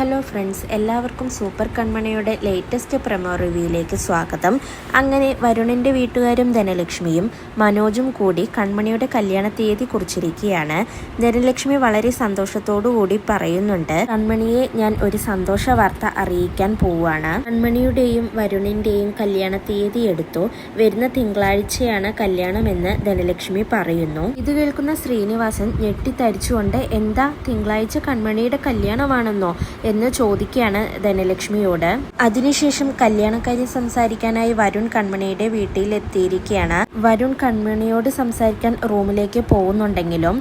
Hello friends എല്ലാവർക്കും super കൺമണിയുടെ latest promo റിവ്യൂയിലേക്ക് സ്വാഗതം. അങ്ങനെ വരുണിന്റെ വീട്ടുകാരും ധനലക്ഷ്മിയും മനോജും കൂടി കൺമണിയുടെ കല്യാണ തീയതി കുറിച്ചിരിക്കുകയാണ്. ധനലക്ഷ്മി വളരെ കൂടി പറയുന്നുണ്ട് കൺമണിയെ ഞാൻ ഒരു സന്തോഷ വാർത്ത അറിയിക്കാൻ പോവുകയാണ്. കൺമണിയുടെയും വരുണിന്റെയും കല്യാണ തീയതി എടുത്തു. വരുന്ന തിങ്കളാഴ്ചയാണ് കല്യാണമെന്ന് ധനലക്ഷ്മി പറയുന്നു. ഇത് കേൾക്കുന്ന ശ്രീനിവാസൻ ഞെട്ടിത്തരിച്ചുകൊണ്ട് എന്താ തിങ്കളാഴ്ച കൺമണിയുടെ കല്യാണമാണെന്നോ? എന്ന് ചോദിക്കുകയാണ് ധനലക്ഷ്മിയോട്. അതിനുശേഷം കല്യാണക്കാര്യം സംസാരിക്കാനായി വരുൺ കൺമണിയുടെ വീട്ടിൽ എത്തിയിരിക്കുകയാണ്. വരുൺ കൺമണിയോട് സംസാരിക്കാൻ റൂമിലേക്ക് പോകുന്നുണ്ടെങ്കിലും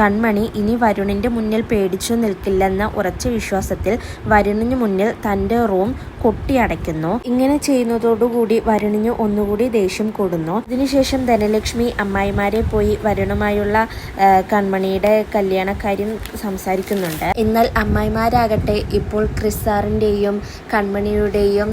കൺമണി ഇനി വരുണിന്റെ മുന്നിൽ പേടിച്ചു നിൽക്കില്ലെന്ന ഉറച്ച വിശ്വാസത്തിൽ വരുണിന് മുന്നിൽ തന്റെ റൂം കൊട്ടിയടയ്ക്കുന്നു ഇങ്ങനെ ചെയ്യുന്നതോടുകൂടി വരുണിന് ഒന്നുകൂടി ദേഷ്യം കൂടുന്നു. അതിനുശേഷം ധനലക്ഷ്മി അമ്മായിമാരെ പോയി വരുണുമായുള്ള കൺമണിയുടെ കല്യാണക്കാര്യം സംസാരിക്കുന്നുണ്ട്. എന്നാൽ അമ്മായിമാരാകട്ടെ ഇപ്പോൾ ക്രിസ് സാറിന്റെയും കൺമണിയുടെയും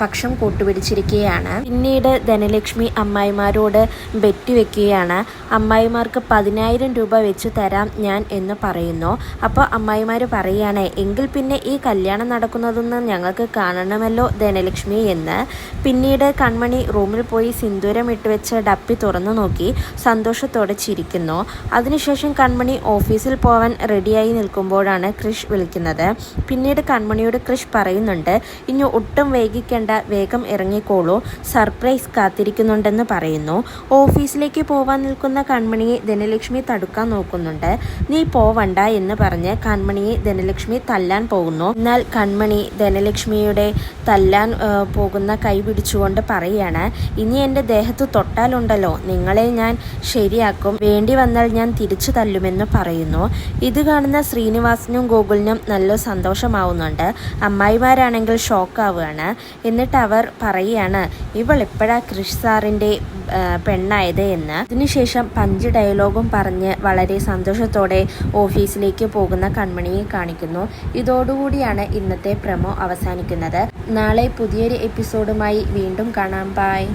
പക്ഷം കൂട്ടുപിടിച്ചിരിക്കുകയാണ്. പിന്നീട് ധനലക്ഷ്മി അമ്മായിമാരോട് ബെറ്റ് വെക്കുകയാണ്. അമ്മായിമാർക്ക് പതിനായിരം രൂപ വെച്ച് തരാം ഞാൻ എന്ന് പറയുന്നു. അപ്പോൾ അമ്മായിമാർ പറയുകയാണ് എങ്കിൽ പിന്നെ ഈ കല്യാണം നടക്കുന്നതൊന്നും ഞങ്ങൾക്ക് കാണണമല്ലോ ധനലക്ഷ്മി എന്ന്. പിന്നീട് കൺമണി റൂമിൽ പോയി സിന്ദൂരം ഇട്ട് വെച്ച് ഡപ്പി തുറന്നു നോക്കി സന്തോഷത്തോടെ ചിരിക്കുന്നു. അതിനുശേഷം കൺമണി ഓഫീസിൽ പോവാൻ റെഡിയായി നിൽക്കുമ്പോഴാണ് ക്രിഷ് വിളിക്കുന്നത്. പിന്നീട് കൺമണിയോട് ക്രിഷ് പറയുന്നുണ്ട് ഇനി ഒട്ടും വൈകിക്കേണ്ട വേഗം ഇറങ്ങിക്കോളൂ സർപ്രൈസ് കാത്തിരിക്കുന്നുണ്ടെന്ന് പറയുന്നു. ഓഫീസിലേക്ക് പോവാൻ നിൽക്കുന്ന കൺമണിയെ ധനലക്ഷ്മി തടുക്കാൻ നോക്കുന്നുണ്ട്. നീ പോവണ്ട എന്ന് പറഞ്ഞ് കൺമണിയെ ധനലക്ഷ്മി തല്ലാൻ പോകുന്നു. എന്നാൽ കൺമണി ധനലക്ഷ്മിയുടെ തല്ലാൻ പോകുന്ന കൈ പിടിച്ചുകൊണ്ട് പറയുകയാണ് ഇനി എന്റെ ദേഹത്ത് തൊട്ടാലുണ്ടല്ലോ നിങ്ങളെ ഞാൻ ശരിയാക്കും. വേണ്ടി വന്നാൽ ഞാൻ തിരിച്ചു തല്ലുമെന്ന് പറയുന്നു. ഇത് കാണുന്ന ശ്രീനിവാസനും ഗോകുലിനും നല്ല സന്തോഷമാവുന്നുണ്ട്. അമ്മായിമാരാണെങ്കിൽ ഷോക്കാവുകയാണ്. എന്നിട്ട് അവർ പറയുകയാണ് ഇവൾ ഇപ്പോഴാ കൃഷ് സാറിന്റെ പെണ്ണായത് എന്ന്. അതിനുശേഷം പഞ്ച് ഡയലോഗും പറഞ്ഞ് വളരെ സന്തോഷത്തോടെ ഓഫീസിലേക്ക് പോകുന്ന കൺമണിയെ കാണിക്കുന്നു. ഇതോടുകൂടിയാണ് ഇന്നത്തെ പ്രമോ അവസാനിക്കുന്നത്. നാളെ പുതിയൊരു എപ്പിസോഡുമായി വീണ്ടും കാണാം. ബൈ.